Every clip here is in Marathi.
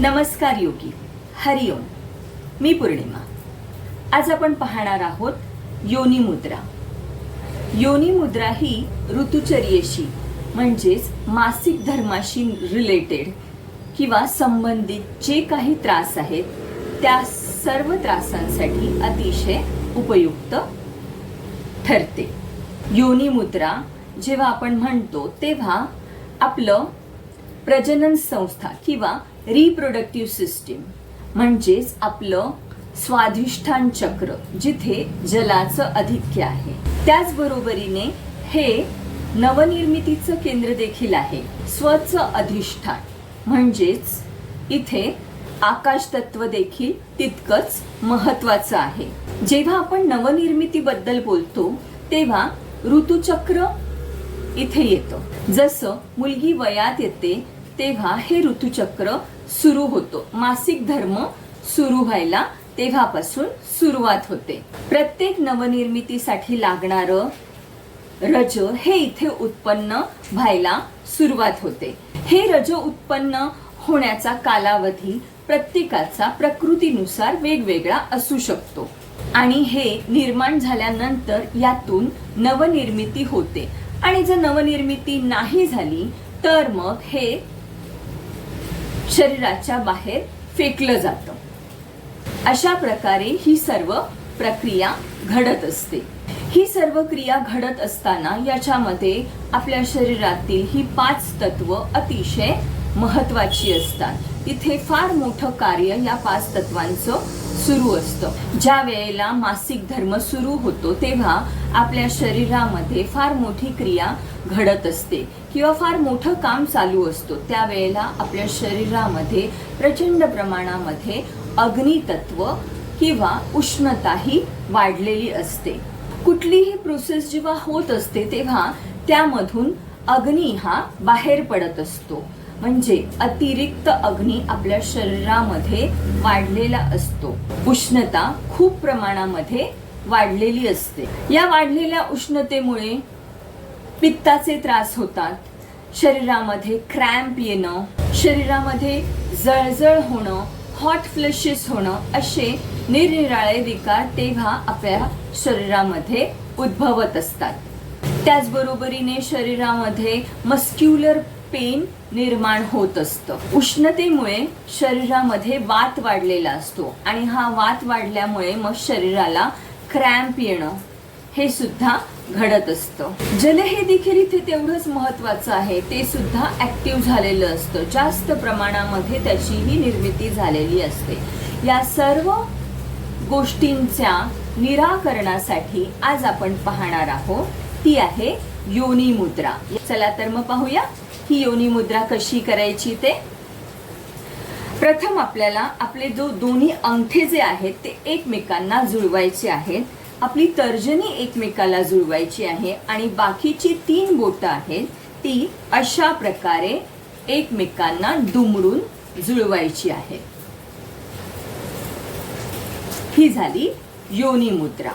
नमस्कार योगी. हरिओम मी पूर्णिमा. आज आपण पाहणार आहोत योनी मुद्रा. योनी मुद्रा ही ऋतुचर्येशी म्हणजेच मासिक धर्माशी रिलेटेड किंवा संबंधित जे काही त्रास आहेत त्या सर्व त्रासांसाठी अतिशय उपयुक्त ठरते. योनी मुद्रा जेव्हा आपण म्हणतो तेव्हा आपलं प्रजनन संस्था किंवा रिप्रोडक्टिव्ह सिस्टीम म्हणजेच आपलं स्वाधिष्ठान चक्र जिथे जलाचं आधिक्य आहे. त्याचबरोबरीने हे नवनिर्मितीचं केंद्र देखील आहे स्वच अधिष्ठान. म्हणजेच इथे आकाश तत्व देखील तितकंच महत्वाचं आहे. जेव्हा आपण नवनिर्मितीबद्दल बोलतो तेव्हा ऋतुचक्र इथे येतं. जसं मुलगी वयात येते तेव्हा हे ऋतुचक्र सुरू होतो. मासिक धर्म सुरू व्हायला तेव्हापासून सुरुवात होते. प्रत्येक नवनिर्मितीसाठी लागणारं रज हे इथे उत्पन्न व्हायला सुरुवात होते. हे रज उत्पन्न होण्याचा कालावधी प्रत्येकाचा प्रकृतीनुसार वेगवेगळा असू शकतो. आणि हे निर्माण झाल्यानंतर यातून नवनिर्मिती होते. आणि जर नवनिर्मिती नाही झाली तर मग हे शरीराच्या बाहेर फेकलं जातं. अशा प्रकारे ही सर्व प्रक्रिया घडत असते. ही सर्व क्रिया घडत असताना याच्यामध्ये आपल्या शरीरातील ही पाच तत्व अतिशय महत्वाची असतात. तिथे फार मोठं कार्य या पाच तत्वांचं सुरू असतं. ज्या वेळेला मासिक धर्म सुरू होतो तेव्हा आपल्या शरीरामध्ये फार मोठी क्रिया घडत असते किंवा फार मोठं काम चालू असतो. त्यावेळेला आपल्या शरीरामध्ये प्रचंड प्रमाणामध्ये अग्नितत्व किंवा उष्णता ही वाढलेली असते. कुठलीही प्रोसेस जेव्हा होत असते तेव्हा त्यामधून अग्नी हा बाहेर पडत असतो. म्हणजे अतिरिक्त अग्नी आपल्या शरीरामध्ये वाढलेला असतो. उष्णता खूप प्रमाणामध्ये वाढलेली असते. या वाढलेल्या उष्णतेमुळे पित्ताचे त्रास होतात. शरीरामध्ये क्रॅम्प येणं शरीरामध्ये जळजळ होणं हॉट फ्लशेस होणं असे निरनिराळे विकार तेव्हा आपल्या शरीरामध्ये उद्भवत असतात. त्याचबरोबरीने शरीरामध्ये मस्क्युलर पेन निर्माण होत असतं. उष्णतेमुळे शरीरामध्ये वात वाढलेला असतो आणि हा वात वाढल्यामुळे मग शरीराला क्रॅम्प येणं हे सुद्धा घडत असतं. जल हे देखील इथे तेवढंच महत्वाचं आहे. ते सुद्धा ऍक्टिव्ह झालेलं असतं. जास्त प्रमाणामध्ये त्याचीही निर्मिती झालेली असते. या सर्व गोष्टींच्या निराकरणासाठी आज आपण पाहणार आहोत. ती आहे योनी मुद्रा चला तर मग पाहूया. ही योनी मुद्रा कशी करायची ते? प्रथम आपल्याला आपले जो दोन्ही अंगठे जे आहेत ते एकमेकांना जुळवायचे आहेत. आपली तर्जनी एकमेकाला जुळवायची आहे आणि बाकीची तीन बोटं आहेत ती अशा प्रकारे एकमेकांना दुमडून जुळवायची आहे. ही झाली योनी मुद्रा.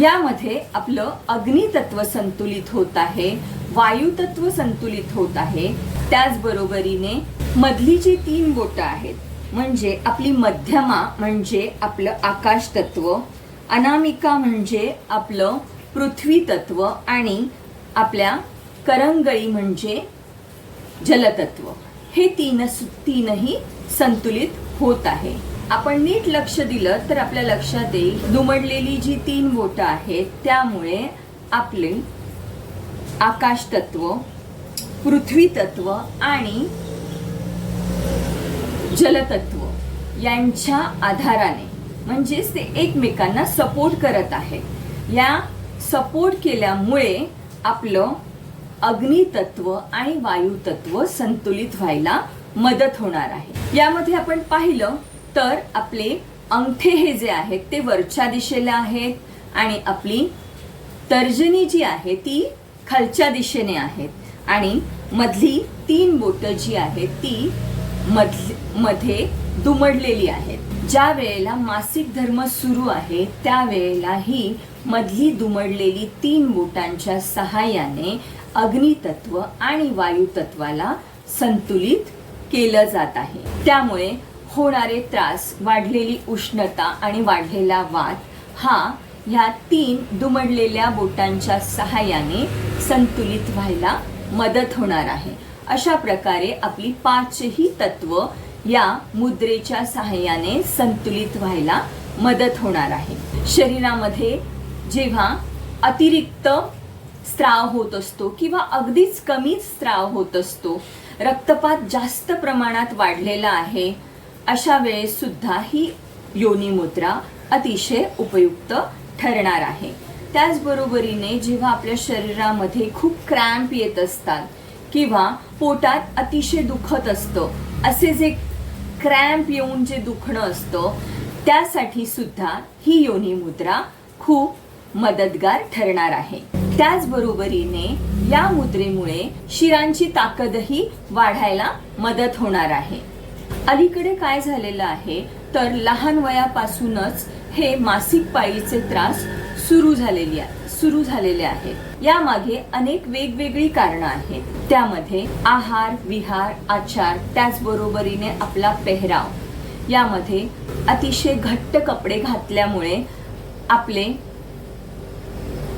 यामध्ये आपलं अग्नितत्व संतुलित होत आहे. वायुतत्व संतुलित होत आहे. त्याचबरोबरीने मधली जी तीन बोटं आहेत म्हणजे आपली मध्यमा म्हणजे आपलं आकाश तत्व अनामिका म्हणजे आपलं पृथ्वी तत्व आणि आपल्या करंगळी म्हणजे जलतत्व. हे तीन तीनही संतुलित होत आहे. आपण नीट लक्ष दिलं तर आपल्या लक्षात येईल. दुमडलेली जी तीन बोटं आहेत त्यामुळे आपले आकाश तत्व पृथ्वी तत्व आणि जलतत्व यांच्या आधाराने. म्हणजेच ते एकमेकांना सपोर्ट करत आहे. या सपोर्ट केल्यामुळे आपलं अग्नितत्व आणि वायुतत्व संतुलित व्हायला मदत होणार आहे. यामध्ये आपण पाहिलं तर आपले अंगठे हे जे आहेत ते वरच्या दिशेला आहेत आणि आपली तर्जनी जी आहे ती खालच्या दिशेने आहेत. आणि मधली तीन बोटं जी आहेत ती मधली मध्ये दुमडलेली आहेत. ज्या वेळेला मासिक धर्म सुरू आहे त्यावेळेला ही मधली दुमडलेली तीन बोटांच्या सहाय्याने अग्नितत्व आणि वायुतत्वाला संतुलित केलं जात आहे. त्यामुळे होणारे त्रास वाढलेली उष्णता आणि वाढलेला वात हा ह्या तीन दुमडलेल्या बोटांच्या सहाय्याने संतुलित व्हायला मदत होणार आहे. अशा प्रकारे आपली पाचही तत्व या मुद्रेच्या सहाय्याने संतुलित व्हायला मदत होणार आहे. शरीरामध्ये जेव्हा अतिरिक्त स्त्राव होत असतो किंवा अगदीच कमीच स्त्राव होत असतो रक्तपात जास्त प्रमाणात वाढलेला आहे अशा वेळेस सुद्धा ही योनी मुद्रा अतिशय उपयुक्त ठरणार आहे. त्याचबरोबरीने जेव्हा आपल्या शरीरामध्ये खूप क्रॅम्प येत असतात किंवा पोटात अतिशय दुखत असतं असे जे क्रॅम्प येऊन जे दुखणं असतं त्यासाठी सुद्धा ही योनी मुद्रा खूप मदतगार ठरणार आहे. त्याचबरोबरीने या मुद्रेमुळे शिरांची ताकदही वाढायला मदत होणार आहे. अलीकडे काय झालेलं आहे तर लहान वयापासूनच हे मासिक पाळीचे त्रास सुरू झालेली आहे सुरू झालेले आहेत. यामागे अनेक वेगवेगळी कारणं आहेत. त्यामध्ये आहार विहार आचार त्याचबरोबरीने आपला पेहराव. यामध्ये अतिशय घट्ट कपडे घातल्यामुळे आपले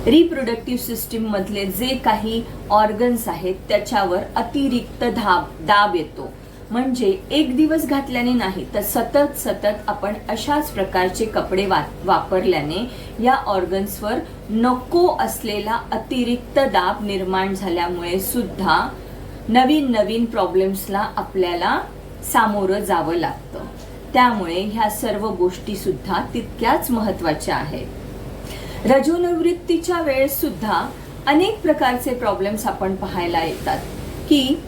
रिप्रोडक्टिव्ह सिस्टीम मधले जे काही ऑर्गन्स आहेत त्याच्यावर अतिरिक्त दाब दाब येतो. म्हणजे एक दिवस घातल्याने नाही तर सतत सतत आपण अशाच प्रकारचे कपडे वा वापरल्याने या ऑर्गन्सवर नको असलेला अतिरिक्त दाब निर्माण झाल्यामुळे सुद्धा नवीन नवीन प्रॉब्लेम्सला आपल्याला सामोरं जावं लागतं. त्यामुळे ह्या सर्व गोष्टी सुद्धा तितक्याच महत्त्वाच्या आहेत. रजोनिवृत्तीच्या वेळेस सुद्धा अनेक प्रकारचे प्रॉब्लेम्स आपण पाहायला येतात की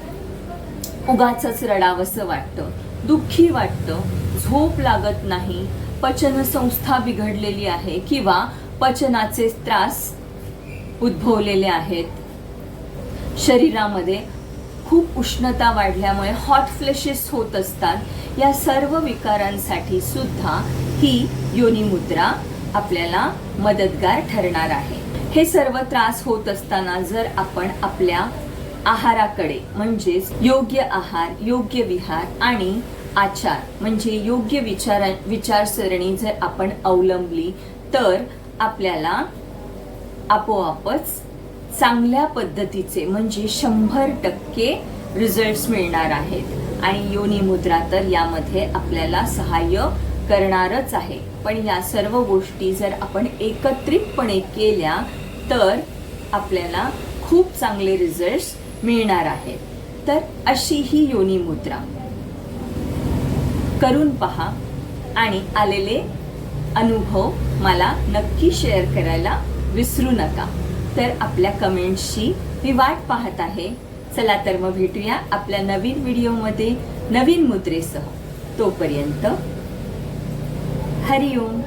उगाच रडावंसं वाटतं. दुःखी वाटतं. झोप लागत नाही. पचनसंस्था बिघडलेली आहे किंवा पचनाचे त्रास उद्भवलेले आहेत. शरीरामध्ये खूप उष्णता वाढल्यामुळे हॉट फ्लेशेस होत असतात. या सर्व विकारांसाठी सुद्धा ही योनी मुद्रा आपल्याला मदतगार ठरणार आहे. हे सर्व त्रास होत असताना जर आपण आपल्या आहाराकडे म्हणजेच योग्य आहार योग्य विहार आणि आचार. म्हणजे योग्य विचार विचारसरणी जर आपण अवलंबली तर आपल्याला आपोआपच चांगल्या पद्धतीचे म्हणजे शंभर टक्के रिझल्ट्स मिळणार आहेत. आणि योनी मुद्रा तर यामध्ये आपल्याला सहाय्य करणारच आहे. पण या सर्व गोष्टी जर आपण एकत्रितपणे केल्या तर आपल्याला खूप चांगले रिझल्ट्स मिळणार आहे. तर अशी ही योनी मुद्रा. करून पहा आणि आलेले अनुभव मला नक्की शेअर करायला विसरू नका. तर आपल्या कमेंट्सची मी वाट पाहत आहे. चला तर मग भेटूया आपल्या नवीन व्हिडिओमध्ये नवीन मुद्रेसह. तोपर्यंत हरिओम.